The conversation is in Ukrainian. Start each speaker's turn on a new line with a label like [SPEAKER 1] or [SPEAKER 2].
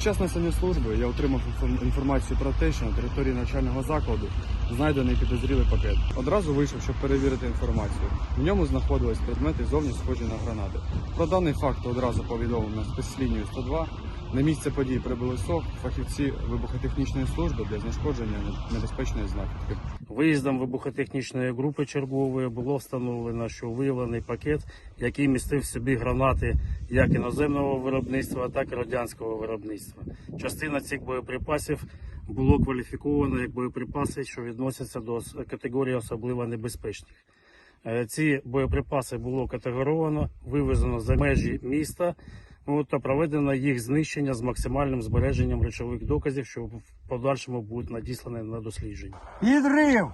[SPEAKER 1] Під час несення служби я отримав інфор- інформацію про те, що на території навчального закладу знайдений підозрілий пакет. Одразу вийшов, щоб перевірити інформацію. В ньому знаходились предмети зовні схожі на гранати. Про даний факт одразу повідомив на спецлінію 102. На місце події прибули СОК, фахівці вибухотехнічної служби для знешкодження небезпечної знахідки.
[SPEAKER 2] Виїздом вибухотехнічної групи чергової було встановлено, що виявлений пакет, який містив в собі гранати як іноземного виробництва, так і радянського виробництва. Частина цих боєприпасів було кваліфіковано як боєприпаси, що відносяться до категорії особливо небезпечних. Е, Ці боєприпаси було категоровано, вивезено за межі міста от, та проведено їх знищення з максимальним збереженням речових доказів, що в подальшому будуть надіслані на дослідження.
[SPEAKER 3] Підрив!